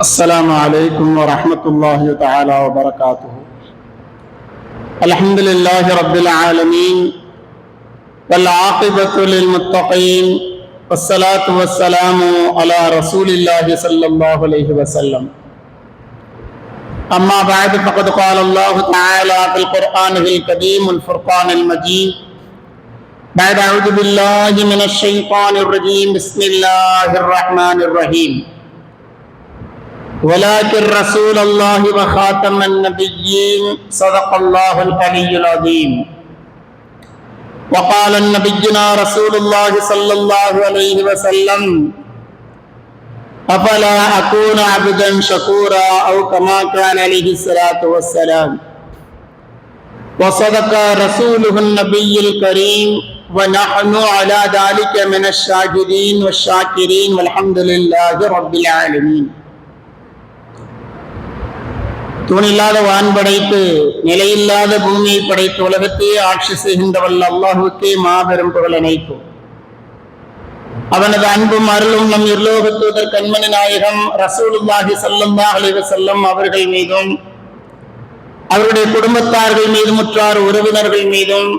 السلام عليكم ورحمة الله تعالى وبركاته. الحمد لله رب العالمين والعاقبة للمتقين والصلاة والسلام على رسول الله صلى الله عليه وسلم. أما بعد فقد قال الله تعالى في القرآن الكريم الفرقان المجيد بعد أعوذ بالله من الشيطان الرجيم. بسم الله الرحمن الرحيم. ولكن رسول الله وخاتم النبيين صدق الله العلي العظيم. وقال نبينا رسول الله صلى الله عليه وسلم أفلا أكون عبدا شكورا أو كما كان عليه الصلاة والسلام. وصدق رسوله النبي الكريم ونحن على ذلك من الشاهدين والشاكرين والحمد لله رب العالمين. தூணில்லாத வான் படைத்து நிலையில்லாத பூமியை படைத்து உலகத்தையே ஆட்சி செய்கின்றவல்ல அல்லாஹுக்கே மாபெரும் புகழ் அனைத்தும் அவனது அன்பும் அருளும் நம் இருலோகத்தூதர் கண்மணி நாயகம் ரசூலுல்லாஹி சல்லம்மா அலைவ செல்லம் அவர்கள் மீதும் அவருடைய குடும்பத்தார்கள் மீதும் உற்றார் உறவினர்கள் மீதும்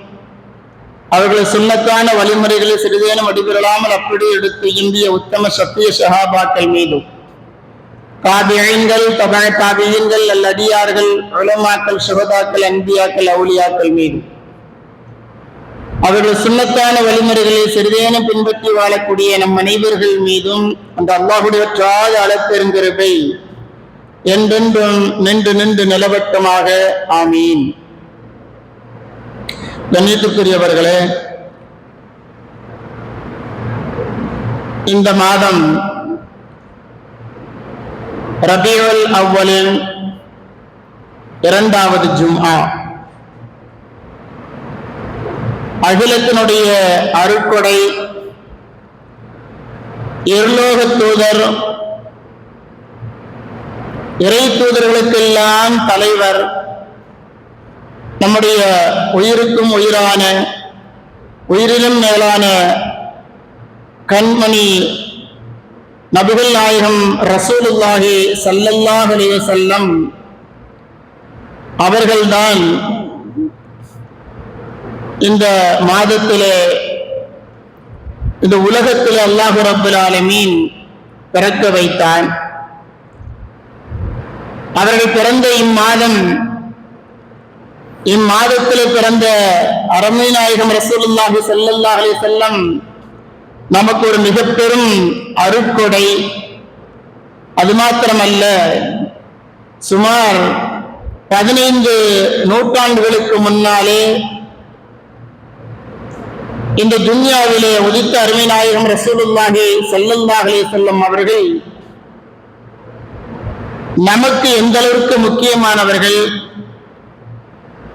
அவர்களை சுண்ணத்தான வழிமுறைகளை சிறிதேனும் அடிபெறலாமல் அப்படியே எடுத்து இந்திய உத்தம சத்திய சஹாபாக்கள் மீதும். காபியங்கள் தபாய அல்ல அடியார்கள் உலமாக்கள் சுகதாக்கள் அன்பியாக்கள் அவுளியாக்கள் மீது. அவர்கள் சுண்ணத்தான வழிமுறைகளை சிறிதேனும் பின்பற்றி வாழக்கூடிய நம் அனைவர்கள் மீதும் அந்த அல்லாஹுடைய வற்றாத அளப்பெருங்கிருப்பை என்றென்றும் நின்று நின்று நிலவட்டமாக. ஆமீன். கண்ணியத்துக்குரியவர்களே இந்த மாதம் ரபியுல் அவ்வலின் இரண்டாவது ஜும்ஆ. அகிலத்தினுடைய அருட்கொடை இருலோக தூதர் இறை தூதர்களுக்கெல்லாம் தலைவர் நம்முடைய உயிருக்கும் உயிரான உயிரிலும் மேலான கண்மணி நபிகள் நாயகம் ரசூலுல்லாஹி சல்லல்லாஹ் அலைஹி அவர்கள்தான் இந்த மாதத்திலே இந்த உலகத்தில் அல்லாஹு ரப்பல் ஆலமீன் பிறக்க வைத்தான். அவர்கள் பிறந்த இம்மாதம் இம்மாதத்தில் பிறந்த அரமை நாயகம் ரசூலுல்லாஹி ஸல்லல்லாஹு செல்லம் நமக்கு ஒரு மிக பெரும் அருக்கொடை. அது மாத்திரமல்ல சுமார் பதினைந்து நூற்றாண்டுகளுக்கு முன்னாலே இந்த துன்யாவிலே உதித்த அருமை நாயகம் ரசூலுல்லாஹி ஸல்லல்லாஹு செல்லும் அவர்கள் நமக்கு எந்த அளவுக்கு முக்கியமானவர்கள்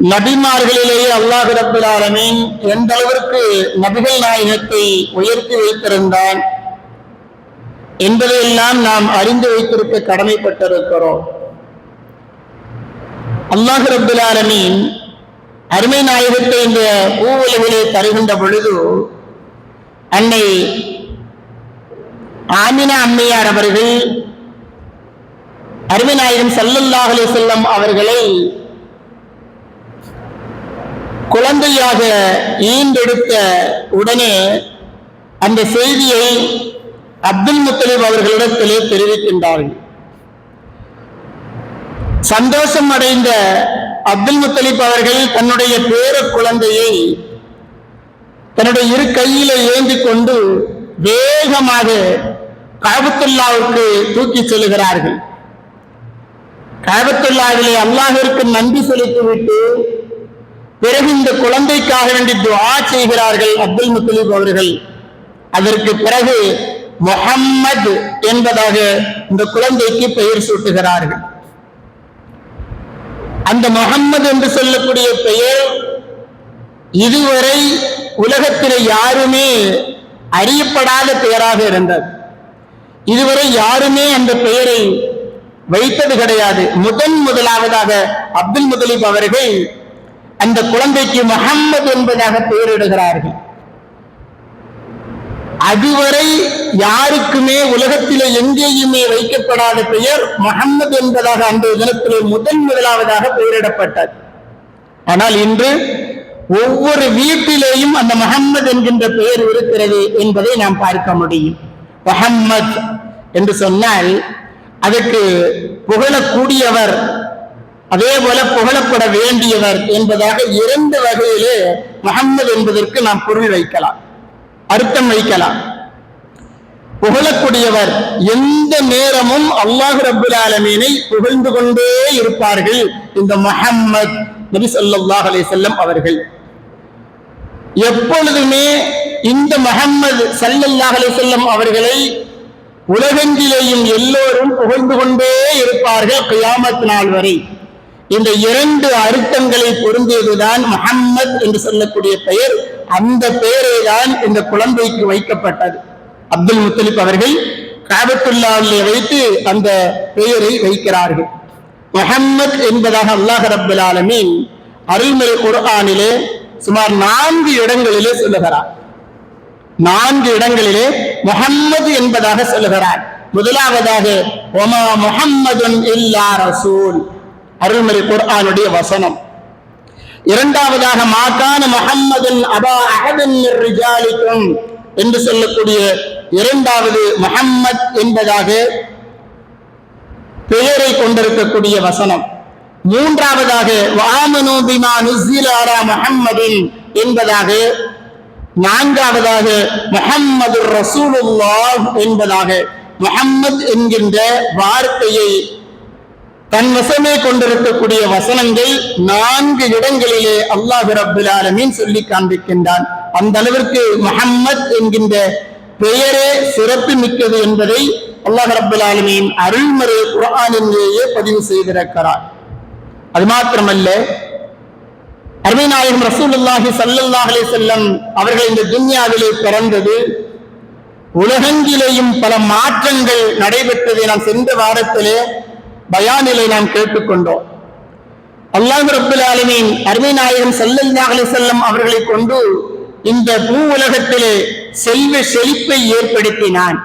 நபிமார்களிலேயே அல்லாஹ் ரபுல் ஆலமீன் எந்த அளவிற்கு நபிகள் நாயகத்தை உயர்த்தி வைத்திருந்தான் என்பதையெல்லாம் நாம் அறிந்து வைத்திருக்க கடமைப்பட்டிருக்கிறோம். அல்லாஹ் ரபுல் ஆலமீன் அருமை நாயகத்தை இந்த பூவுலகிலே தருகின்ற பொழுது அன்னை ஆமினா அம்மையார் அவர்கள் அருமை நாயகம் சல்லல்லாஹலே செல்லம் அவர்களை குழந்தையாக ஈண்டெடுத்த உடனே அந்த செய்தியை அப்துல் முத்தலீப் அவர்களிடத்திலே தெரிவிக்கின்றார்கள். சந்தோஷம் அடைந்த அப்துல் முத்தலிப் அவர்கள் தன்னுடைய பேர குழந்தையை தன்னுடைய இரு கையில ஏந்தி கொண்டு வேகமாக காபத்துல்லாவுக்கு தூக்கி செல்கிறார்கள். காபத்துல்லாவிலே அல்லாஹிற்கு நன்றி செலுத்திவிட்டு பிறகு இந்த குழந்தைக்காக வேண்டி துவா செய்கிறார்கள் அப்துல் முத்தலீப் அவர்கள். அதற்கு பிறகு முகம்மது என்பதாக இந்த குழந்தைக்கு பெயர் சூட்டுகிறார்கள். அந்த முகம்மது என்று சொல்லக்கூடிய பெயர் இதுவரை உலகத்தில் யாருமே அறியப்படாத பெயராக இருந்தது. இதுவரை யாருமே அந்த பெயரை வைத்தது கிடையாது. முதன் முதலாவதாக அப்துல் முதலீப் அவர்கள் அந்த குழந்தைக்கு முகம்மது என்பதாக பெயரிடுகிறார்கள். அதுவரை யாருக்குமே உலகத்திலே எங்கேயுமே வைக்கப்படாத பெயர் முகம்மது என்பதாக அந்த தினத்திலே முதன் முதலாவதாக பெயரிடப்பட்டது. ஆனால் இன்று ஒவ்வொரு வீட்டிலேயும் அந்த முகம்மது என்கின்ற பெயர் இருக்கிறது என்பதை நாம் பார்க்க முடியும். முகம்மத் என்று சொன்னால் அதற்கு புகழக்கூடியவர் அதே போல புகழப்பட வேண்டியவர் என்பதாக இரண்டு வகையிலே முகம்மது என்பதற்கு நாம் பொருள் வைக்கலாம் அர்த்தம் வைக்கலாம். புகழக்கூடியவர் எந்த நேரமும் அல்லாஹ் ரபுல் ஆலமீனை புகழ்ந்து கொண்டே இருப்பார்கள் இந்த முஹம்மத் நபி சொல்லாஹ் அலைஹி செல்லம் அவர்கள். எப்பொழுதுமே இந்த முகம்மது சல்லல்லாஹ் அலைஹி செல்லம் அவர்களை உலகெங்கிலேயும் எல்லோரும் புகழ்ந்து கொண்டே இருப்பார்கள் கியாமத் நாள் வரை. இந்த இரண்டு அர்த்தங்களை பொருந்தியதுதான் முகம்மத் என்று சொல்லக்கூடிய பெயர். அந்த பெயரை தான் இந்த குழந்தைக்கு வைக்கப்பட்டது. அப்துல் முத்தலிப் அவர்கள் காபத்துல்லாவிலே வைத்து அந்த பெயரை வைக்கிறார்கள். முகம்மத் என்பதாக அல்லாஹ் ரபுல் ஆலமீன் அருள்மறை குர்ஆனிலே சுமார் நான்கு இடங்களிலே சொல்லுகிறார். நான்கு இடங்களிலே முகம்மது என்பதாக சொல்லுகிறார். முதலாவதாக ஒமா முகம்மதுன் இல்லா ரசூல். அருள்மறை குர்ஆனுடைய வசனம். இரண்டாவதாக மாக்கான முகம்மதின் அபா அகதின் ரிஜாலிக்கும் என்று சொல்லக்கூடிய இரண்டாவது முகம்மத் என்பதாக பெயரை கொண்டிருக்கக்கூடிய வசனம். மூன்றாவதாக வாமனு பிமா நுஸ்ஸில அலா என்பதாக. நான்காவதாக முகம்மது ரசூலுல்லாஹ் என்பதாக. முஹம்மத் என்கின்ற வார்த்தையை தன் வசமே கொண்டிருக்கக்கூடிய வசனங்கள் நான்கு இடங்களிலே அல்லாஹ் ரப்புல் ஆலமீன் சொல்லி காண்பிக்கின்றான். அந்த அளவிற்கு முஹம்மத் என்கின்ற பெயரே சிறப்பு மிக்கது என்பதை அல்லாஹ் ரப்புல் ஆலமீன் அருள்மறை குரானிலேயே பதிவு செய்திருக்கிறார். அது மாத்திரமல்ல அருமைநாயகம் ரசூலுல்லாஹி ஸல்லல்லாஹு அலி செல்லம் அவர்கள் இந்த துன்யாவிலே பிறந்தது உலகெங்கிலேயும் பல மாற்றங்கள் நடைபெற்றதை. நான் சென்ற வாரத்திலே பயானிலை நாம் கேட்டுக்கொண்டோம். அல்லாஹ் ரப்புல் ஆலமீன் அருமைநாயகம் ஸல்லல்லாஹு அலைஹி செல்லம் அவர்களை கொண்டு இந்த பூ உலகத்திலே செல்வ செழிப்பை ஏற்படுத்தினான்.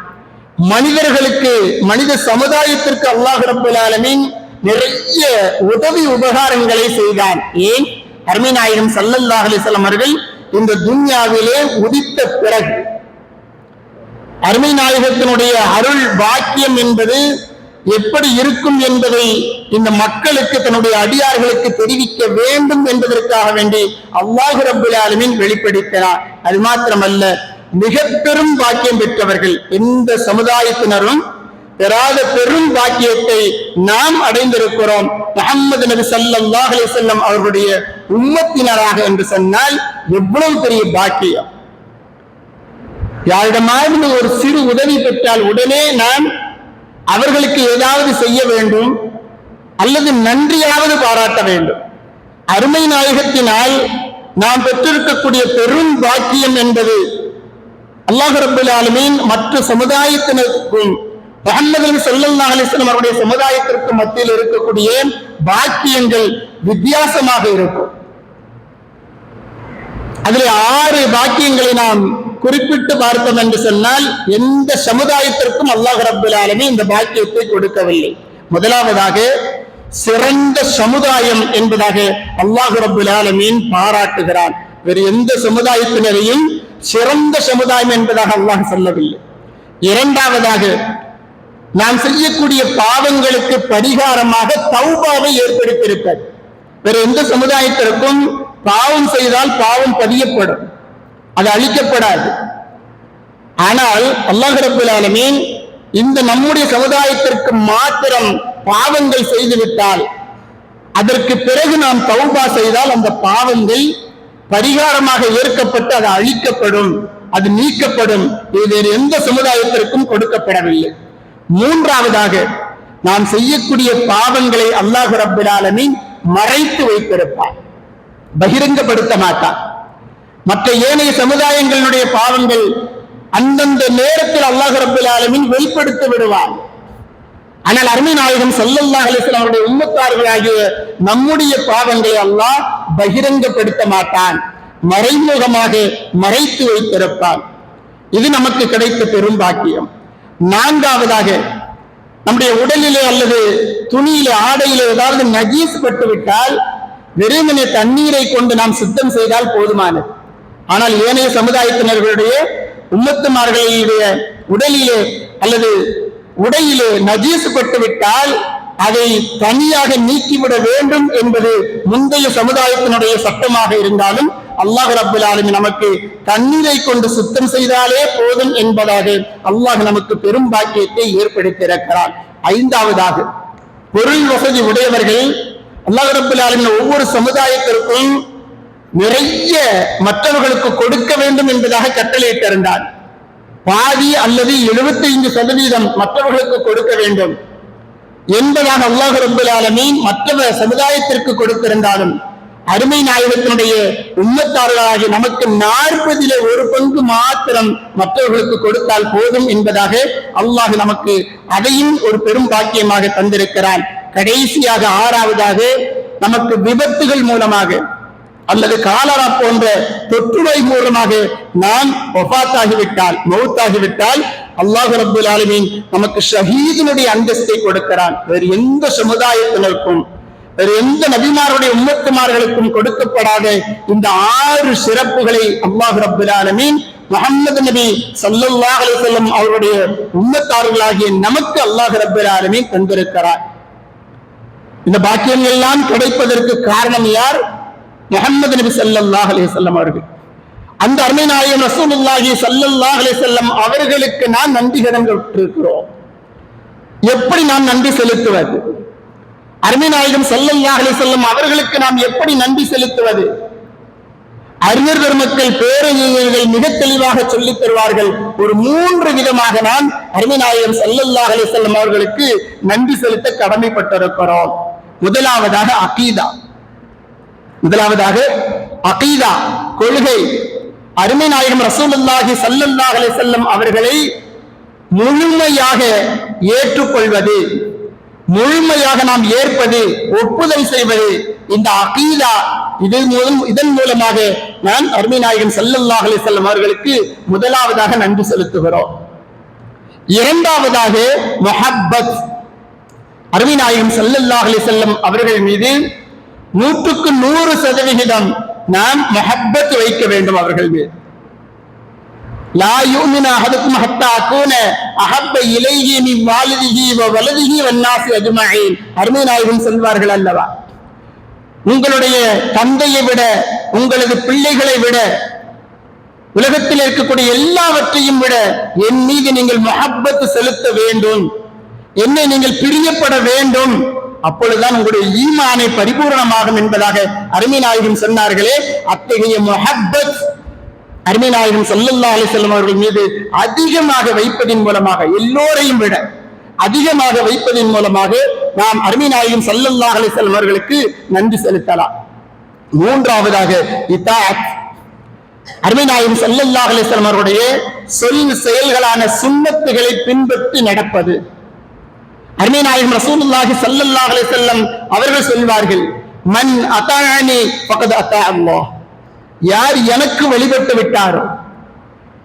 மனிதர்களுக்கு மனித சமுதாயத்திற்கு அல்லாஹ் ரபுல் ஆலமீன் நிறைய உதவி உபகாரங்களை செய்தான். ஏன்? அருமை நாயகம் அலைஹி அலிசல்லம் அவர்கள் இந்த துன்யாவிலே உதித்த பிறகு. அருமை நாயகத்தினுடைய அருள் பாக்கியம் என்பது எப்படி இருக்கும் என்பதை இந்த மக்களுக்கு தன்னுடைய அடியார்களுக்கு தெரிவிக்க வேண்டும் என்பதற்காக வேண்டி அவ்வாஹு ரப்புல் வெளிப்படுத்தினார். அது மாத்திரமல்ல மிக பெரும் பாக்கியம் பெற்றவர்கள் எந்த சமுதாயத்தினரும் பெறாத பெரும் பாக்கியத்தை நாம் அடைந்திருக்கிறோம். முகமது நபி ஸல்லல்லாஹு அலைஹி செல்லம் அவர்களுடைய உம்மத்தினராக என்று சொன்னால் எவ்வளவு பெரிய பாக்கியம். யாரிடமாவது ஒரு சிறு உதவி பெற்றால் உடனே நான் அவர்களுக்கு ஏதாவது செய்ய வேண்டும் அல்லது நன்றியாவது பாராட்ட வேண்டும். அருமை நாயகத்தினால் நாம் பெற்றிருக்கக்கூடிய பெரும் பாக்கியம் என்பது அல்லாஹ் ரபுல் ஆலமீன் மற்ற சமுதாயத்தினருக்கும் முகமது நபி ஸல்லல்லாஹு அவருடைய சமுதாயத்திற்கு மத்தியில் இருக்கக்கூடிய பாக்கியங்கள் வித்தியாசமாக இருக்கும். அதில் ஆறு பாக்கியங்களை நாம் குறிப்பிட்டு பார்த்தோம் என்று சொன்னால் எந்த சமுதாயத்திற்கும் அல்லாஹ் ரப்பல் இந்த பாக்கியத்தை கொடுக்கவில்லை. முதலாவதாக சிறந்த சமுதாயம் என்பதாக அல்லாஹ் ரப்பல் ஆலமீன் பாராட்டுகிறான். வேறு எந்த சமுதாயத்தினரையும் சிறந்த சமுதாயம் என்பதாக அல்லாஹ் சொல்லவில்லை. இரண்டாவதாக நாம் செய்யக்கூடிய பாவங்களுக்கு பரிகாரமாக தௌபாவை ஏற்படுத்தியிருப்பார் வேற எந்த சமுதாயத்திற்கும் பாவம் செய்தால் பாவம் பதியப்படும். அது அழிக்கப்படாது. ஆனால் அல்லாஹ் ரபுல் ஆலமீன் இந்த நம்முடைய சமுதாயத்திற்கு மாத்திரம் பாவங்கள் செய்துவிட்டால் அதற்கு பிறகு நாம் தௌபா செய்தால் அந்த பாவங்கள் பரிகாரமாக ஏற்கப்பட்டு அது அழிக்கப்படும் அது நீக்கப்படும். இது வேறு எந்த சமுதாயத்திற்கும் கொடுக்கப்படவில்லை. மூன்றாவதாக நாம் செய்யக்கூடிய பாவங்களை அல்லாஹு ரபுல் ஆலமீன் மறைத்து வைத்திருப்பார். பகிரங்கப்படுத்த மாட்டார். மற்ற ஏனைய சமுதாயங்களுடைய பாவங்கள் அந்தந்த நேரத்தில் அல்லாஹ் ரபுல் வெளிப்படுத்தி விடுவார். ஆனால் அருமை நாயகம் ஸல்லல்லாஹு அலைஹி அவருடைய உம்மத்தார்களாகிய நம்முடைய பாவங்களை அல்லாஹ் பகிரங்கப்படுத்த மாட்டான். மறைமுகமாக மறைத்து வைத்திருப்பான். இது நமக்கு கிடைத்த பெரும் பாக்கியம். நான்காவதாக நம்முடைய உடலிலே அல்லது துணியிலே ஆடையிலே ஏதாவது நகீஸ் பட்டு விட்டால் வெறுமனே தண்ணீரை கொண்டு நாம் சுத்தம் செய்தால் போதுமானது. ஆனால் ஏனைய சமுதாயத்தினர்களுடைய உம்மத்துமார்களுடைய உடலிலே அல்லது உடையிலே நஜீசுப்பட்டு விட்டால் அதை தனியாக நீக்கிவிட வேண்டும் என்பது முந்தைய சமுதாயத்தினுடைய சட்டமாக இருந்தாலும் அல்லாஹ் ரப்பல் நமக்கு தண்ணீரை கொண்டு சுத்தம் செய்தாலே போதும் என்பதாக அல்லாஹ் நமக்கு பெரும் பாக்கியத்தை ஏற்படுத்தியிருக்கிறார் ஐந்தாவதாக பொருள் வசதி உடையவர்கள் அல்லாஹ் ரப்பல் ஒவ்வொரு சமுதாயத்திற்கும் நிறைய மற்றவர்களுக்கு கொடுக்க வேண்டும் என்பதாக கட்டளையிட்டிருந்தார் பாதி அல்லது 75% சதவீதம் மற்றவர்களுக்கு கொடுக்க வேண்டும். என்பதாக அல்லாஹ் ரப்பல் மற்றவர் சமுதாயத்திற்கு கொடுத்திருந்தாலும் அருமை நாயகத்தினுடைய உம்மத்தார்களாகிய நமக்கு நாற்பதிலே ஒரு பங்கு மாத்திரம் மற்றவர்களுக்கு கொடுத்தால் போதும் என்பதாக அல்லாஹ் நமக்கு அதையும் ஒரு பெரும் பாக்கியமாக தந்திருக்கிறான். கடைசியாக ஆறாவதாக நமக்கு விபத்துகள் மூலமாக அல்லது காலரா போன்ற தொற்றுநோய் மூலமாக நாம் ஒபாத்தாகிவிட்டால் மவுத்தாகிவிட்டால் அல்லாஹு ரப்புல் ஆலமீன் நமக்கு ஷஹீதினுடைய அந்தஸ்தை கொடுக்கிறான். வேறு எந்த சமுதாயத்தினருக்கும் வேறு எந்த நபிமாருடைய உம்மத்துமார்களுக்கும் கொடுக்கப்படாத இந்த ஆறு சிறப்புகளை அல்லாஹு ரப்புல் ஆலமீன் முகமது நபி ஸல்லல்லாஹு அலிசல்லம் அவருடைய உம்மத்தார்களாகிய நமக்கு அல்லாஹ் ரப்புல் ஆலமீன் தந்திருக்கிறார். இந்த பாக்கியங்கள் எல்லாம் கிடைப்பதற்கு காரணம் யார்? முகமது நபி சல்லாஹ் அலைஹி அவர்கள். அந்த அருமை நாயகம் ரசூலுல்லாஹி ஸல்லல்லாஹு அலைஹி அவர்களுக்கு நான் நன்றி கடன்பட்டிருக்கிறோம் எப்படி நாம் நன்றி செலுத்துவது? அருமை நாயகம் சல்லல்லாஹ் அலைஹி அவர்களுக்கு நாம் எப்படி நன்றி செலுத்துவது? அறிஞர் பெருமக்கள் பேரறிஞர்கள் மிக தெளிவாக சொல்லித் தருவார்கள். ஒரு மூன்று விதமாக நான் அருமைநாயகம் ஸல்லல்லாஹு அலைஹி வஸல்லம் அவர்களுக்கு நன்றி செலுத்த கடமைப்பட்டிருக்கிறோம். முதலாவதாக அகீதா. முதலாவதாக அகீதா கொள்கை. அருமை நாயகம் ரசூலுல்லாஹி சல்லுல்லாஹ் செல்லும் அவர்களை முழுமையாக ஏற்றுக்கொள்வது முழுமையாக நாம் ஏற்பது ஒப்புதல் செய்வது இந்த அகீதா. இதன் மூலம் இதன் மூலமாக நான் அருமை நாயகன் ஸல்லல்லாஹு செல்லும் அவர்களுக்கு முதலாவதாக நன்றி செலுத்துகிறோம். இரண்டாவதாக மொஹப்பத். அருமை நாயகம் ஸல்லல்லாஹு செல்லும் வஸல்லம் அவர்கள் மீது நூற்றுக்கு நூறு சதவிகிதம் நாம் மஹப்பத் வைக்க வேண்டும் அவர்கள் மீது. லா யூமின அஹதுக்கும் ஹத்தா அகூன அஹப்ப இலைஹி மின் வாலிதிஹி வ வன்னாசி அஜ்மஈன் அருமை நாயகம் சொல்வார்கள் அல்லவா? உங்களுடைய தந்தையை விட உங்களது பிள்ளைகளை விட உலகத்தில் இருக்கக்கூடிய எல்லாவற்றையும் விட என் மீது நீங்கள் மஹப்பத் செலுத்த வேண்டும். என்னை நீங்கள் பிரியப்பட வேண்டும். அப்பொழுதுதான் உங்களுடைய ஈமானை பரிபூரணமாகும் என்பதாக அருமை நாயகம் சொன்னார்களே. அத்தகைய மொஹப்பத் அருமை நாயகம் ஸல்லல்லாஹு அலைஹி அவர்கள் மீது அதிகமாக வைப்பதின் மூலமாக எல்லோரையும் விட அதிகமாக வைப்பதின் மூலமாக நாம் அருமை நாயகம் ஸல்லல்லாஹு அலைஹி அவர்களுக்கு நன்றி செலுத்தலாம். மூன்றாவதாக இத்தாத் அருமை நாயகம் ஸல்லல்லாஹு அலைஹி அவருடைய சொல் செயல்களான சுண்ணத்துகளை பின்பற்றி நடப்பது. அருமை நாயகம் ரசூலுல்லாஹி சல்லல்லாஹு அலைஹி வஸல்லம் அவர்கள் சொல்வார்கள் மன் அத்தானி ஃபகத் அத்தா அல்லாஹ். யார் எனக்கு வழிபட்டு விட்டாரோ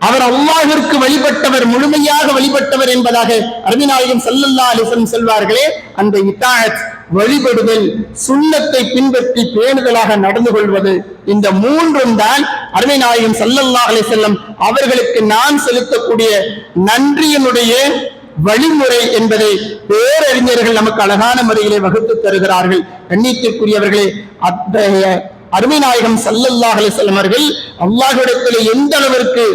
அவர் அல்லாஹிற்கு வழிபட்டவர் முழுமையாக வழிபட்டவர் என்பதாக அருமிநாயகம் சல்லல்லா அலிசன் செல்வார்களே அந்த இத்தாத் வழிபடுதல் சுண்ணத்தை பின்பற்றி பேணுதலாக நடந்து கொள்வது இந்த மூன்றும் தான் அருமைநாயகம் சல்லல்லா அலிசல்லம் அவர்களுக்கு நான் செலுத்தக்கூடிய நன்றியினுடைய வழிமுறை என்பதை பேரறிஞர்கள் நமக்கு அழகான முறையிலே வகுத்து தருகிறார்கள். கண்ணியத்திற்குரியவர்களே அத்தகைய அருமை நாயகம் ஸல்லல்லாஹு அலைஹி அவர்கள் எந்த அளவிற்கு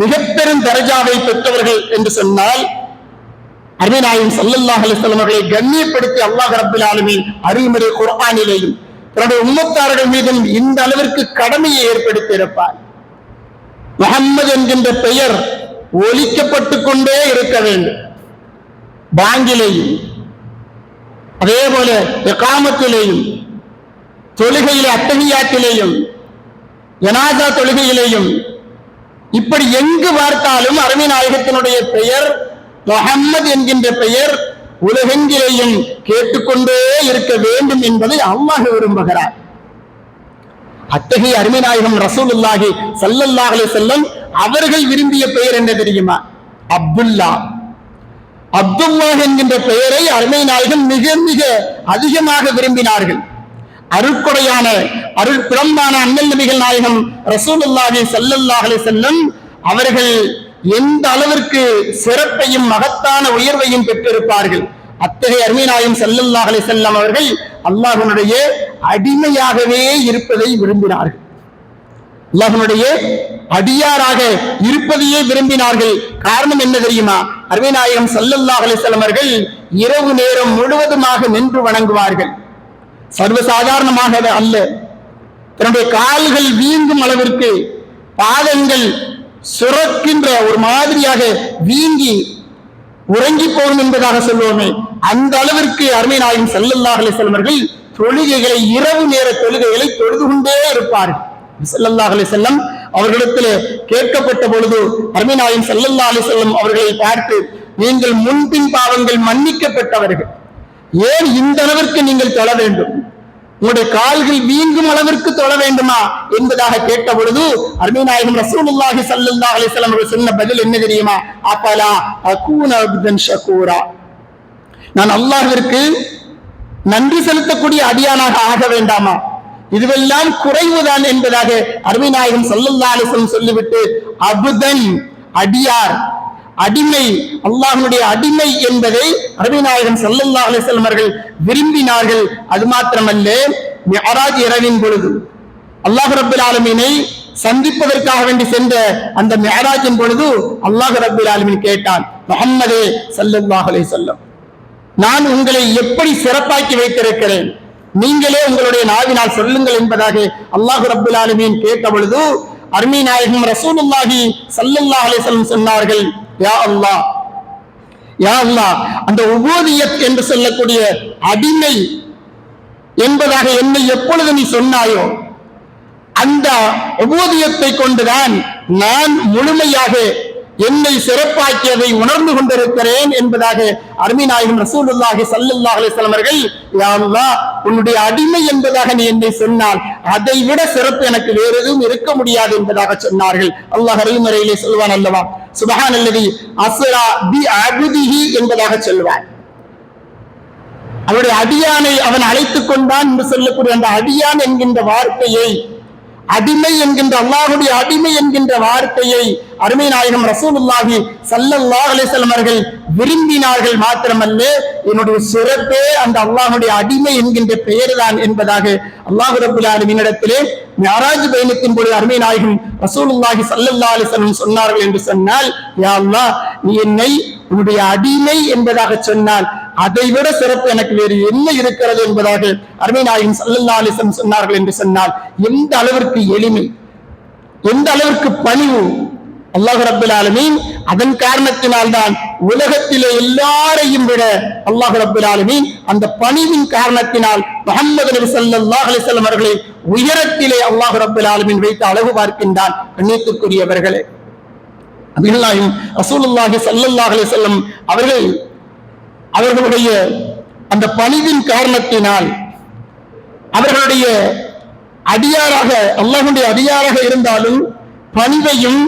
மிக பெரும் தரஜாவை பெற்றவர்கள் என்று சொன்னால் அருமை நாயகம் ஸல்லல்லாஹு அலைஹி அவர்களை கண்ணியப்படுத்தி அல்லாஹ் ரப்பல் ஆலமீன் அறிவுமுறை குர்ஆனிலேயும் தன்னுடைய உம்மத்தார்கள் மீதும் இந்த அளவிற்கு கடமையை ஏற்படுத்தியிருப்பார் முகம்மது என்கின்ற பெயர் ஒலிக்கப்பட்டு கொண்டே இருக்க வேண்டும். பாங்கிலேயும் அதே போல எகாமத்திலேயும் தொழுகையிலே அத்தகையாட்டிலேயும் ஜனாதா தொழுகையிலேயும் இப்படி எங்கு பார்த்தாலும் அருமை நாயகத்தினுடைய பெயர் முகம்மது என்கின்ற பெயர் உலகெங்கிலேயும் கேட்டுக்கொண்டே இருக்க வேண்டும் என்பதை அல்லாஹ் விரும்புகிறார். அத்தகைய அருமை நாயகம் ரசூலுல்லாஹி ஸல்லல்லாஹு செல்லும் அவர்கள் விரும்பிய பெயர் என்ன தெரியுமா? அப்துல்லா. அப்துல்லா என்கின்ற பெயரை அருமை நாயகம் மிக மிக அதிகமாக விரும்பினார்கள். அருட்கொடையான அருள் பிறந்தான அண்ணல் நபிகள் நாயகம் ரசூலுல்லாஹி ஸல்லல்லாஹு செல்லும் அவர்கள் எந்த அளவிற்கு சிறப்பையும் மகத்தான உயர்வையும் பெற்றிருப்பார்கள். அத்தகைய அருமை நாயகம் ஸல்லல்லாஹு செல்லும் அவர்கள் அல்லாஹனுடைய அடிமையாகவே இருப்பதை விரும்பினார்கள். அல்லாஹனுடைய அடியாராக இருப்பதையே விரும்பினார்கள். காரணம் என்ன தெரியுமா? அருமைநாயகம் சல்லல்லாஹ் அலிஸ்லாம் அவர்கள் இரவு நேரம் முழுவதுமாக நின்று வணங்குவார்கள். சர்வசாதாரணமாக அது அல்ல. தன்னுடைய கால்கள் வீங்கும் அளவிற்கு பாதங்கள் சுரக்கின்ற ஒரு மாதிரியாக வீங்கி உறங்கி போகும் என்பதாக சொல்லுவோமே அந்த அளவிற்கு அருமை நாயகம் சல்லல்லாஹ் அலிஸ்லாம் தொழுகைகளை இரவு நேர தொழுகைகளை தொழுது கொண்டே இருப்பார்கள். ஸல்லல்லாஹு அலி செல்லம் அவர்களிடத்தில் கேட்கப்பட்ட பொழுது அருமைநாயகம் ஸல்லல்லாஹு அலி செல்லம் அவர்களை பார்த்து நீங்கள் முன்பின் பாவங்கள் மன்னிக்கப்பட்டவர்கள். ஏன் இந்த அளவிற்கு நீங்கள் தொழ வேண்டும்? உங்களுடைய கால்கள் வீங்கும் அளவிற்கு தொழ வேண்டுமா? என்பதாக கேட்ட பொழுது அருமைநாயகம் ரசூலுல்லாஹி ஸல்லல்லாஹு அலைஹி செல்லம் அவர்கள் சொன்ன பதில் என்ன தெரியுமா? அப்பலா அகூன் அப்தன் ஷகூரா. நான் அல்லாஹிற்கு நன்றி செலுத்தக்கூடிய அடியானாக ஆக வேண்டாமா? இதுவெல்லாம் குறைவுதான் என்பதாக அருமைநாயகம் சல்லல்லா அலிஸ்லம் சொல்லிவிட்டு அபுதன் அடியார் அடிமை அல்லாஹனுடைய அடிமை என்பதை அருமைநாயகம் சல்லல்லா அலிஸ்லம் அவர்கள் விரும்பினார்கள். அது மாத்திரமல்ல மிஅராஜ் இரவின் பொழுது. அல்லாஹ் ரபுல் ஆலமீனை சந்திப்பதற்காக வேண்டி சென்ற அந்த மிஅராஜின் பொழுது அல்லாஹ் ரபுல் ஆலமின் கேட்டான் முகம்மதே சல்லல்லாஹு அலைஹி நான் உங்களை எப்படி சிறப்பாக்கி வைத்திருக்கிறேன்? நீங்களே உங்களுடைய நாவினால் சொல்லுங்கள் என்பதாக அல்லாஹு ரபுல் ஆலமீன் கேட்ட பொழுது அருமை நாயகம் ரசூலுல்லாஹி சல்லுல்லா அலைஹி சொன்னார்கள் யா அல்லாஹ் யா அல்லாஹ் அந்த உபோதியத் என்று சொல்லக்கூடிய அடிமை என்பதாக என்னை எப்பொழுது நீ சொன்னாயோ அந்த உபோதியத்தை கொண்டுதான் நான் முழுமையாக என்னை சிறப்பாக்கியதை உணர்ந்து கொண்டிருக்கிறேன் என்பதாக அருமிநாயகன் ரசூலுல்லாஹி சல்லுல்லாஹ் அலைஹி அவர்கள் உன்னுடைய அடிமை என்பதாக நீ என்னை சொன்னால் அதை விட சிறப்பு எனக்கு வேறு எதுவும் இருக்க முடியாது என்பதாக சொன்னார்கள். அல்லாஹ் அருள்மறையிலே சொல்வான் அல்லவா? சுபஹான் அல்லதி அசரா பி அபுதிஹி என்பதாக சொல்வான் அவருடைய அடியானை அவன் அழைத்துக் கொண்டான் என்று சொல்லக்கூடிய அந்த அடியான் என்கின்ற வார்த்தையை அடிமை என்கின்ற அல்லாஹுடைய அடிமை என்கின்ற வார்த்தையை அருமை நாயகம் ரசூலுல்லாஹி ஸல்லல்லாஹு அலைஹி அவர்கள் விரும்பினார்கள் மாத்திரமல்ல என்னுடைய சிறப்பே அந்த அல்லாஹுடைய அடிமை என்கின்ற பெயர்தான் என்பதாக அல்லாஹு ரபுல் மியாராஜ் பயணத்தின் போது அருமை நாயகம் ரசூலுல்லாஹி சல்லல்லா அலைஹி சொன்னார்கள் என்று சொன்னால் யா நீ என்னை உன்னுடைய அடிமை என்பதாக சொன்னால் அதை விட சிறப்பு எனக்கு வேறு என்ன இருக்கிறது என்பதாக அருமை நாயகம் சல்லல்லா அலிசம் சொன்னார்கள் என்று சொன்னால் எந்த அளவிற்கு எளிமை எந்த அளவிற்கு பணிவு அல்லாஹ் ரபுல் ஆலமீன் அதன் காரணத்தினால் தான் உலகத்திலே எல்லாரையும் விட அல்லாஹ் ரபுல் ஆலமீன் அந்த பணிவின் காரணத்தினால் முகமது நபி சல்லாஹ் அலிசல்லம் அவர்களை உயரத்திலே அல்லாஹ் ரபுல் ஆலமீன் வைத்து அழகு பார்க்கின்றான் கண்ணியத்துக்குரியவர்களே அபிகளாயும் ரசூலுல்லாஹி ஸல்லல்லாஹு அலிசல்லம் அவர்கள் அவர்களுடைய அந்த பணிவின் காரணத்தினால் அவர்களுடைய அடியாராக அல்லாஹுடைய அடியாராக இருந்தாலும் பணிவையும்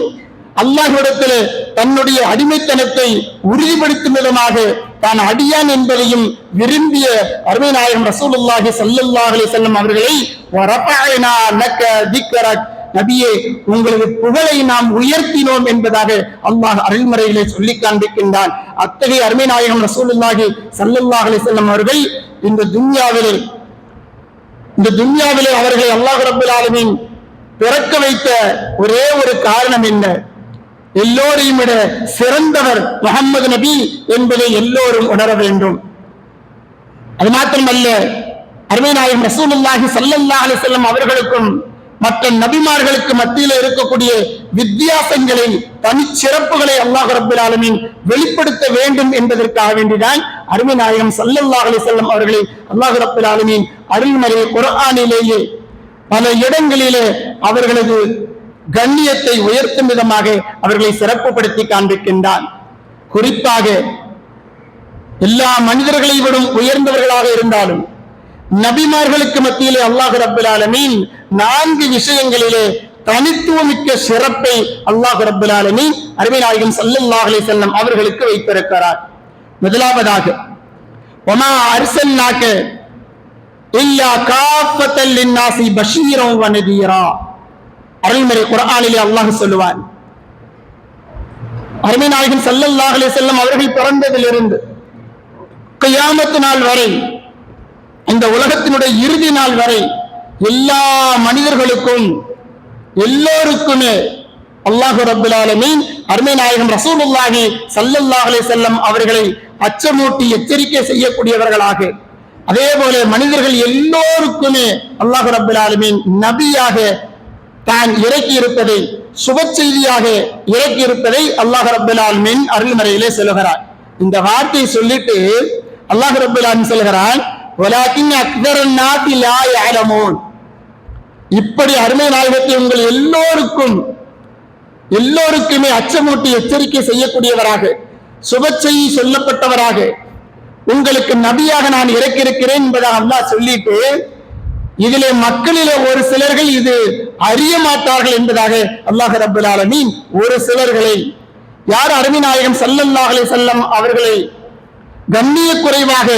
அல்லாஹ்விடத்தில் தன்னுடைய அடிமைத்தனத்தை உறுதிப்படுத்தும் விதமாக தான் அடியான் என்பதையும் விரும்பிய அருமை நாயகம் ரசூலுல்லாஹி சல்லுல்லாஹ் அலைஹி வஸல்லம் அவர்களை வரஃபஅனா நபியே உங்களது புகழை நாம் உயர்த்தினோம் என்பதாக அல்லாஹ் அருள்முறையிலே சொல்லி காண்பிக்கின்றான். அத்தகைய அருமை நாயகம் ரசூலுல்லாஹி சல்லுல்லாஹ் அலைஹி அவர்கள் இந்த துன்யாவிலே இந்த துன்யாவிலே அவர்களை அல்லாஹ் ரபுல் ஆலமின் பிறக்க வைத்த ஒரே ஒரு காரணம் என்ன? எல்லோரையும் விட சிறந்தவர் முகமது நபி என்பதை எல்லோரும் உணர வேண்டும். அது மாத்திரமல்ல அருமை நாயகம் ரசூலுல்லாஹி ஸல்லல்லாஹு அலைஹி அவர்களுக்கும் மற்ற நபிமார்களுக்கு மத்தியில் இருக்கக்கூடிய வித்தியாசங்களை தனிச்சிறப்புகளை அல்லாஹ் ரப்பல் வெளிப்படுத்த வேண்டும் என்பதற்காக வேண்டிதான் அருமை நாயகம் ஸல்லல்லாஹு அலி வஸல்லம் அவர்களை அல்லாஹ் ரப்பல் ஆலமீன் அருள்மறை குரானிலேயே பல இடங்களிலே அவர்களது கண்ணியத்தை உயர்த்தும் விதமாக அவர்களை சிறப்புப்படுத்தி காண்பிக்கின்றான். குறிப்பாக எல்லா மனிதர்களை விடும் உயர்ந்தவர்களாக இருந்தாலும் நபிமார்களுக்கு மத்தியிலே அல்லாஹ் ரப்பல் ஆலமீன் நான்கு விஷயங்களிலே தனித்துவமிக்க சிறப்பை அல்லாஹ் ரப்பல் ஆலமீன் அருமை நாயகம் ஸல்லல்லாஹு அலைஹி அவர்களுக்கு வைத்திருக்கிறார். முதலாவதாக ஒமா அர்சல்னாக்க இல்லா காப்பத்தல் பஷீரம் வனதீரா அருள்மறை குரானிலே அல்லாஹ் சொல்லுவான். அருமை நாயகன் ஸல்லல்லாஹு செல்லும் அவர்கள் பிறந்ததிலிருந்து கையாமத்து நாள் வரை இந்த உலகத்தினுடைய இறுதி நாள் வரை எல்லா மனிதர்களுக்கும் எல்லோருக்குமே அல்லாஹு ரப்பல் ஆலமீன் அருமை நாயகம் ரசூலுல்லாஹி ஸல்லல்லாஹு செல்லம் அவர்களை அச்சமூட்டி எச்சரிக்கை செய்யக்கூடியவர்களாக அதே போல மனிதர்கள் எல்லோருக்குமே அல்லாஹு ரப்பல் ஆலமீன் நபியாக தான் இறக்கி இருப்பதை சுப செய்தியாக இறக்கி இருப்பதை அல்லாஹ் ரபுல்லால் மின் அருள்மறையிலே சொல்லுகிறார். இந்த வார்த்தையை சொல்லிட்டு அல்லாஹ் ரப்பல் ஆலமீன் சொல்கிறான் இப்படி அருமை நாயகத்தை உங்கள் எல்லோருக்கும் எல்லோருக்குமே அச்சமூட்டி எச்சரிக்கை செய்யக்கூடியவராக சுப செய்தி சொல்லப்பட்டவராக உங்களுக்கு நபியாக நான் இறக்கியிருக்கிறேன் என்பதாக அல்லாஹ் சொல்லிட்டு இதிலே மக்களிலே ஒரு சிலர்கள் இது அறிய மாட்டார்கள் என்பதாக அல்லாஹ் ரப்பல் ஆலமீன் ஒரு சிலர்களை யார் அருமை நாயகம் சல்லல்லாஹலை செல்லம் அவர்களை கண்ணிய குறைவாக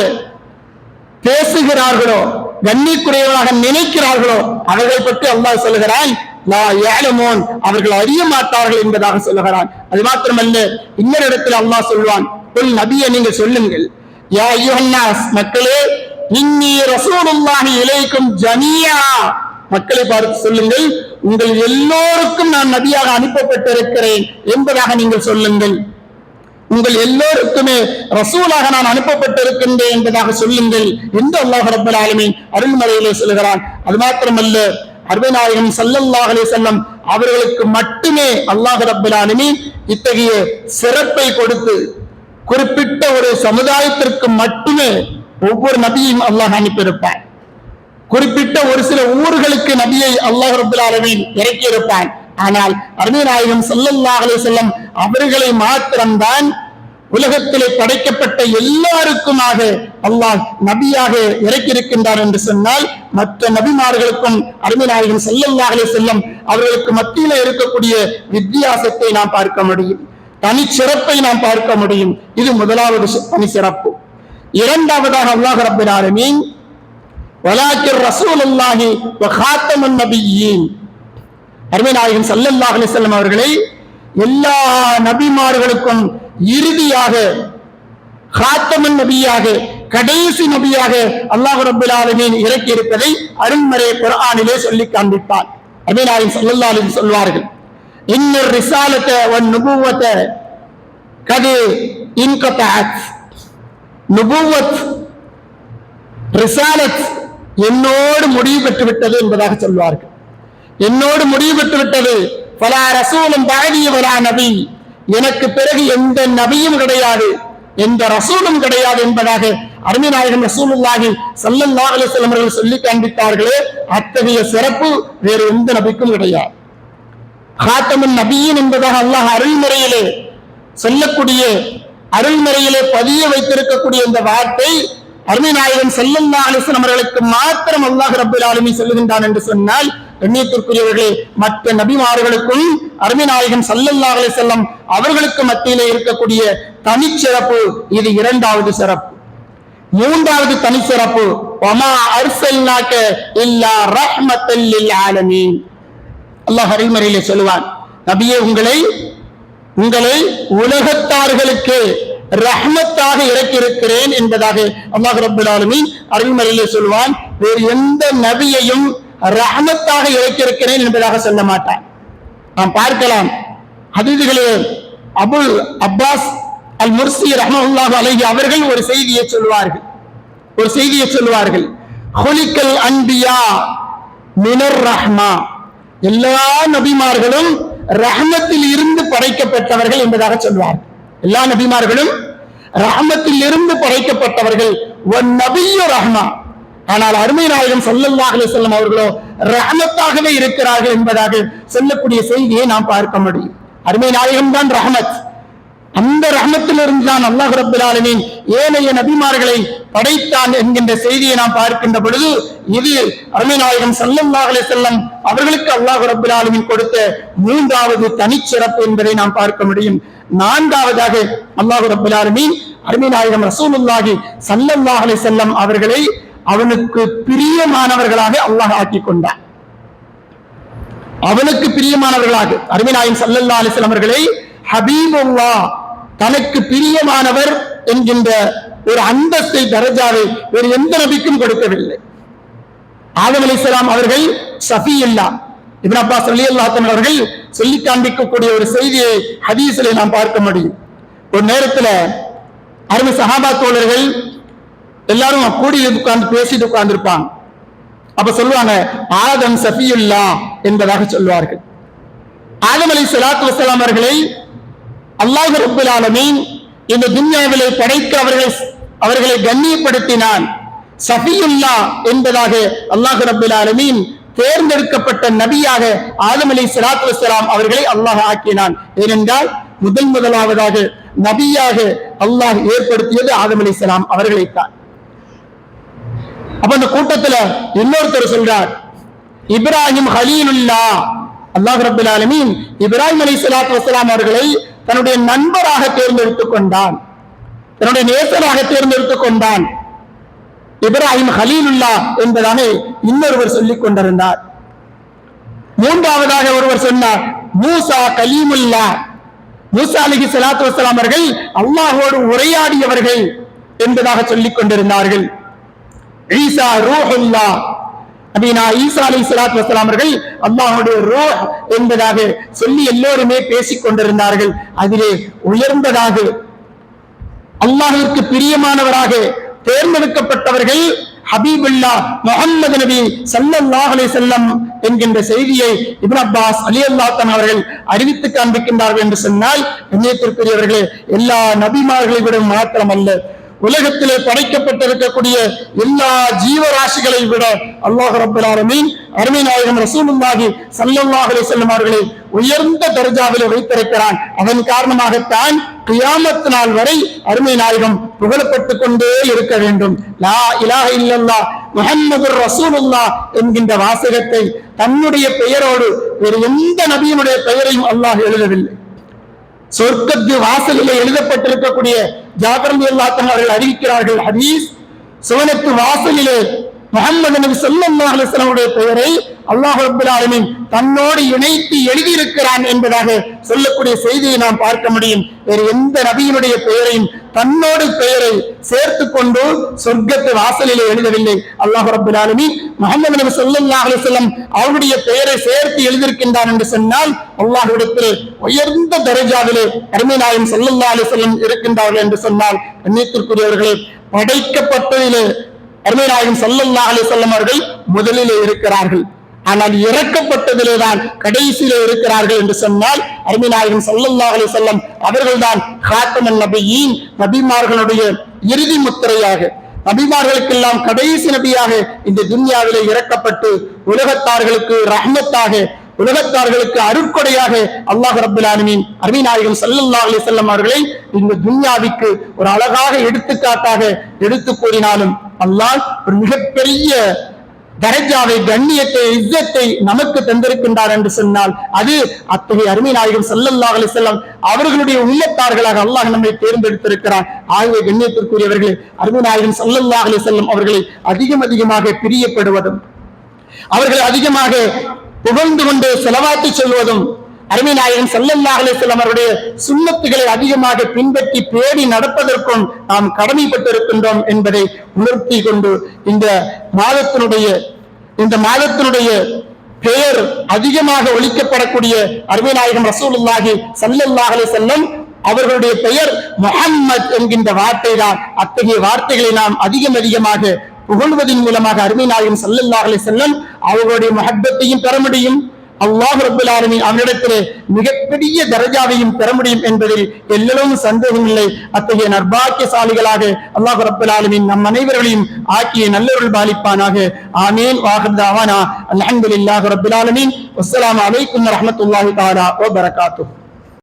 பேசுகிறார்களோ கண்ணிய குறைவாக நினைக்கிறார்களோ அவர்களை பற்றி அல்லாஹ் சொல்லுகிறான் லா அவர்கள் அறிய மாட்டார்கள் என்பதாக சொல்லுகிறான். அது மாத்திரமல்ல இன்னொரு இடத்தில் அல்லாஹ் சொல்வான் கொல் நபியை நீங்க சொல்லுங்கள் யா அய்யுஹன்னாஸ் மக்களே இன்னி ரசூலுல்லாஹி இலைக்கும் ஜமியா மக்களை பார்த்து சொல்லுங்கள் உங்கள் எல்லோருக்கும் நான் நபியாக அனுப்பப்பட்டிருக்கிறேன் என்பதாக நீங்கள் சொல்லுங்கள். உங்கள் எல்லோருக்குமே ரசூலாக நான் அனுப்பப்பட்டிருக்கின்றேன் என்பதாக சொல்லுங்கள் என்று அல்லாஹ் ரப்பல் ஆலமின் அருள்மறையிலே சொல்கிறான். அது மாத்திரமல்ல அருமைநாயகம் சல்லல்லாஹ் அலே செல்லம் அவர்களுக்கு மட்டுமே அல்லாஹ் ரப்பல் ஆலமின் இத்தகைய சிறப்பை கொடுத்து குறிப்பிட்ட ஒரு சமுதாயத்திற்கு மட்டுமே ஒவ்வொரு நபியும் அல்லாஹ் அனுப்பியிருப்பான் குறிப்பிட்ட ஒரு சில ஊர்களுக்கு நபியை அல்லாஹ் ரப்பல் ஆலமீன் இறக்கி இருப்பான். ஆனால் அருமைநாயகம் ஸல்லல்லாஹு செல்லம் அவர்களை மாத்திரம்தான் உலகத்திலே படைக்கப்பட்ட எல்லாருக்குமாக அல்லாஹ் நபியாக இறக்கியிருக்கின்றார் என்று சொன்னால் மற்ற நபிமார்களுக்கும் அருமைநாயகம் ஸல்லல்லாஹு செல்லும் அவர்களுக்கு மத்தியில இருக்கக்கூடிய வித்தியாசத்தை நாம் பார்க்க முடியும். தனி சிறப்பை நாம் பார்க்க முடியும். இது முதலாவது தனி சிறப்பு. இரண்டாவதாக அல்லாஹ் ரப்பல் ஆலமீன் வலாக்கிர் ரசூல் அல்லாஹி அருமநாயகன் நபியீன். அருமை அவர்களை எல்லா நபிமார்களுக்கும் இறுதியாக காத்தமன் நபியாக கடைசி நபியாக அல்லாஹ் ரபுல் ஆலமீன் இறக்கி இருப்பதை அருண்மறை குரானிலே சொல்லி காண்பிப்பார். அருமை நாயகம் ஸல்லல்லாஹு சொல்வார்கள் இன்னொரு ரிசாலத்தை வன் நுபுவத்தை கது இன்கதஅத். நுபுவத் ரிசாலத் என்னோடு முடிவு பெற்று விட்டது என்பதாக சொல்வார்கள். என்னோடு முடிவு பெற்று விட்டது பலா ரசூலும் பாடிய நபி. எனக்கு பிறகு எந்த நபியும் கிடையாது. எந்த ரசூலும் கிடையாது என்பதாக அருமைநாயகம் ரசூலுல்லாஹி ஸல்லல்லாஹு அலைஹி அவர்கள் சொல்லி காண்பித்தார்களே அத்தகைய சிறப்பு வேறு எந்த நபிக்கும் கிடையாது. ஹாத்தமுன் நபியின் என்பதாக அல்லாஹ் அருள்முறையிலே சொல்லக்கூடிய அருள்மறையிலே பதிய வைத்திருக்கக்கூடிய இந்த வார்த்தை அருமைநாயகன் செல்லல்லா அலிசன் அவர்களுக்கு மாத்திரம் அல்லாஹ் ரபுல் ஆலமி சொல்லுகின்றான் என்று சொன்னால் கண்ணியத்திற்குரியவர்களே மற்ற நபிமார்களுக்கும் அருமைநாயகன் சல்லல்லா அலி செல்லம் அவர்களுக்கு மத்தியிலே இருக்கக்கூடிய தனிச்சிறப்பு இது இரண்டாவது சிறப்பு. மூன்றாவது தனிச்சிறப்பு வமா அர்சல்னாக்க இல்லா ரஹ்மத்தல் ஆலமீன். அல்லாஹ் அருள்மறையிலே சொல்லுவான் நபியே உங்களை உங்களை உலகத்தார்களுக்கு ரஹ்மத்தாக இறக்கியிருக்கிறேன் என்பதாக அல்லாஹ் ரப்பல் ஆலமீன் அருள்மறையிலே சொல்வான் வேறு எந்த நபியையும் ரஹ்மத்தாக இறக்கியிருக்கிறேன் என்பதாக சொல்ல மாட்டான். நாம் பார்க்கலாம் அதிதிகளே அபுல் அப்பாஸ் அல் முர்சி ரஹ்மத்துல்லாஹி அலஹி அவர்கள் ஒரு செய்தியை சொல்வார்கள். ஒரு செய்தியை சொல்வார்கள். ஹொலிக்கல் அன்பியா மினர் ரஹ்மா எல்லா நபிமார்களும் ரஹமத்தில் இருந்து படைக்கப்பட்டவர்கள் என்பதாக சொல்வார். எல்லா நபிமார்களும் ரஹமத்தில் இருந்து படைக்கப்பட்டவர்கள். ஒன் நபியோ ரஹ்மா. ஆனால் அருமை நாயகம் ஸல்லல்லாஹு அலைஹி அவர்களோ ரஹமத்தாகவே இருக்கிறார்கள் என்பதாக சொல்லக்கூடிய செய்தியை நாம் பார்க்க முடியும். அருமை நாயகம் தான் ரஹமத். அந்த ரஹமத்திலிருந்து தான் அல்லாஹ் ரப்பல் ஏனைய நபிமார்களை படைத்தான் என்கின்ற செய்தியை நாம் பார்க்கின்ற பொழுது இது அருமைநாயகம் செல்லம்லாகலே செல்லம் அவர்களுக்கு அல்லாஹ் ரப்பல் கொடுத்த மூன்றாவது தனிச்சிறப்பு என்பதை நாம் பார்க்க முடியும். நான்காவதாக அல்லாஹு ரப்பல் அருமைநாயகம் ரசூலுல்லாஹி ஸல்லல்லாஹு செல்லம் அவர்களை அவனுக்கு பிரியமானவர்களாக அல்லாஹ் ஆக்கி கொண்டான் அவனுக்கு பிரியமானவர்களாக அருமைநாயகம் சல்லல்லா அலைஹி அவர்களை ஹபீபுல்லா தனக்கு பிரியமானவர் என்கின்ற ஒரு அந்தஸ்தை தரஜாவை வேறு எந்த நபிக்கும் கொடுக்கவில்லை. ஆதம் அலிஸ்லாம் அவர்கள் சஃபியுல்லா. இப்னு அப்பாஸ் அலி அல்லாத்தன் அவர்கள் சொல்லி காண்பிக்கக்கூடிய ஒரு செய்தியை ஹதீஸில் நாம் பார்க்க முடியும். ஒரு நேரத்துல அருமை சஹாபா தோழர்கள் எல்லாரும் கூடி உட்கார்ந்து பேசிட்டு உட்கார்ந்திருப்பாங்க. அப்ப சொல்லுவாங்க ஆதம் சஃபியுல்லா என்பதாக சொல்வார்கள் ஆதம் அலி சலாத்து வசலாம் அவர்களை அல்லாஹ் ரப்புல் ஆலமீன் இந்த துன்யாவிலே படைத்து அவர்கள் அவர்களை கண்ணியப்படுத்தினான். சஃபியுல்லா என்பதாக அல்லாஹ் ரப்புல் ஆலமீன் தேர்ந்தெடுக்கப்பட்ட நபியாக ஆதம் அலி சலாத்து வலாம் அவர்களை அல்லாஹ் ஆக்கினான். ஏனென்றால் முதல் முதலாவதாக நபியாக அல்லாஹ் ஏற்படுத்தியது ஆதம் அலி சலாம் அவர்களைத்தான் அப்ப அந்த கூட்டத்துல இன்னொருத்தர் சொல்றார் இப்ராஹிம் ஹலீலுல்லா. அல்லாஹ் ரபுல் ஆலமீன் இப்ராஹிம் அலி சலாத் வசலாம் அவர்களை தன்னுடைய நண்பராக தேர்ந்தெடுத்துக் கொண்டான். தன்னுடைய நேசராக தேர்ந்தெடுத்துக் கொண்டான். இப்ராஹிம் ஹலீலுல்லா என்பதாக இன்னொருவர் சொல்லிக் கொண்டிருந்தார். மூன்றாவதாக ஒருவர் சொன்னார் மூசா கலீமுல்லா. மூசா அலிஹி சலாத்து வசலாம் அவர்கள் அல்லாஹோடு உரையாடியவர்கள் என்பதாக சொல்லிக் கொண்டிருந்தார்கள். Isa Ruhullah. அப்படின்னா ஈசா அலி சலாத் வசலாம் அவர்கள் அல்லாஹுடைய ரோ என்பதாக சொல்லி எல்லோருமே பேசிக் கொண்டிருந்தார்கள். அதிலே உயர்ந்ததாக அல்லாஹிற்கு பிரியமானவராக தேர்ந்தெடுக்கப்பட்டவர்கள் ஹபீபுல்லா முகமது நபி சல்லல்லாஹு அலி செல்லம் என்கின்ற செய்தியை இப்னு அப்பாஸ் அலி அல்லாத்தன் அவர்கள் அறிவித்து காண்பிக்கின்றார்கள் என்று சொன்னால் கண்ணியத்திற்குரியவர்களே எல்லா நபிமார்களை விட மாத்திரம் அல்ல உலகத்திலே படைக்கப்பட்டிருக்கக்கூடிய எல்லா ஜீவராசிகளை விட அல்லாஹ் ரப்பல் ஆலமீன் அருமை நாயகம் ரசூலுல்லாஹி சல்லல்லாஹலே அலைஹி அவர்களை உயர்ந்த தர்ஜாவிலே வைத்திருக்கிறான். அதன் காரணமாகத்தான் கியாமத் நாள் வரை அருமை நாயகம் புகழப்பட்டுக் கொண்டே இருக்க வேண்டும். லா இலாஹ இல்லல்லா முஹம்மது ரசூலுல்லா என்கின்ற வாசகத்தை தன்னுடைய பெயரோடு வேறு எந்த நபியினுடைய பெயரையும் அல்லாஹ் எழுதவில்லை. சொர்க்கத்து வாசலில் எழுதப்பட்டிருக்கக்கூடிய ஜாபர் அவர்கள் அறிவிக்கிறார்கள் ஹதீஸ். சுவனத்து வாசலிலே முகமது நபி சொல்லா அலிஸ்லாமுடைய பெயரை அல்லாஹ் ரப்பல் தன்னோடு இணைத்து எழுதியிருக்கிறான் என்பதாக சொல்லக்கூடிய செய்தியை நாம் பார்க்க முடியும். வேறு எந்த நபியினுடைய பெயரையும் தன்னோடு பெயரை சேர்த்து கொண்டு சொர்க்கத்து வாசலிலே எழுதவில்லை. அல்லாஹ் ரப்பல் முகமது நபி சொல்லா அலிஸ்லம் அவருடைய பெயரை சேர்த்து எழுதியிருக்கின்றான் என்று சொன்னால் அல்லாஹ்விடத்தில் உயர்ந்த தரஜாவிலே அருமைநாயம் ஸல்லல்லாஹு அலைஹி வஸல்லம் இருக்கின்றார்கள் என்று சொன்னால் கண்ணியத்திற்குரியவர்களே படைக்கப்பட்டதிலே அருமைநாயகம் ஸல்லல்லாஹு அலி வஸல்லம் அவர்கள் முதலிலே இருக்கிறார்கள். ஆனால் இறக்கப்பட்டதிலே தான் கடைசியிலே இருக்கிறார்கள் என்று சொன்னால் அருமைநாயகம் ஸல்லல்லாஹு அலி சொல்லம் அவர்கள்தான் காத்தமன் நபியின் நபிமார்களுடைய இறுதி முத்திரையாக. நபிமார்களுக்கெல்லாம் கடைசி நபியாக இந்த துன்யாவிலே இறக்கப்பட்டு உலகத்தார்களுக்கு ரஹ்மத்தாக உலகத்தார்களுக்கு அருட்கொடையாக அல்லாஹ் ரப்பல் அருமை நாயகம் ஸல்லல்லாஹு அலைஹி வஸல்லம் அவர்களை இந்த துன்யாவிற்கு ஒரு அழகாக எடுத்துக்காட்டாக எடுத்து கூறினாலும் அல்லாஹ் ஒரு மிகப்பெரிய தரஜாவை கண்ணியத்தை இஸ்ஸத்தை நமக்கு தந்திருக்கின்றார் என்று சொன்னால் அது அத்தகைய அருமை நாயகம் ஸல்லல்லாஹு அலி செல்லம் அவர்களுடைய உள்ளத்தார்களாக அல்லாஹ் நம்மை தேர்ந்தெடுத்திருக்கிறார். ஆகவே கண்ணியத்திற்குரியவர்களே அருமை நாயகம் ஸல்லல்லாஹு அலி செல்லம் அவர்களை அதிகம் அதிகமாக பிரியப்படுவதும் அவர்கள் அதிகமாக புகழ்ந்து கொண்டு செலவாத்தி சொல்வதும் அருமை நாயகன் செல்லல்லாகலே அலைஹி அவருடைய சுண்ணத்துகளை அதிகமாக பின்பற்றி பேணி நடப்பதற்கும் நாம் கடமைப்பட்டிருக்கின்றோம் என்பதை உணர்த்தி கொண்டு இந்த மாதத்தினுடைய இந்த மாதத்தினுடைய பெயர் அதிகமாக ஒழிக்கப்படக்கூடிய அருமை நாயகம் ரசூலுல்லாஹி செல்லல்லாகலே செல்லும் அவர்களுடைய பெயர் முஹம்மத் என்கின்ற வார்த்தை தான் அத்தகைய வார்த்தைகளை நாம் அதிகம் அதிகமாக புகழ்வதன் மூலமாக அருமை நாயகம் ஸல்லல்லாஹு அவர்களுடைய மஹப்பத்தையும் பெற முடியும். அல்லாஹ் ரபுல் ஆலமீன் அவனிடத்திலே மிகப்பெரிய தரஜாவையும் பெற முடியும் என்பதில் எல்லளவும் சந்தேகமில்லை அத்தகைய நர்பாக்கியசாலிகளாக அல்லாஹ் ரபுல் ஆலமின் நம் அனைவர்களையும் ஆக்கிய நல்லொருள் பாலிப்பானாக. ஆமீன். வாஹர் தாவானா. அல்ஹம்துலில்லாஹி ரப்பில் ஆலமீன். வஸ்ஸலாமு அலைக்கும் ரஹமத்துல்லாஹி தாலா ஓ பரகாத்து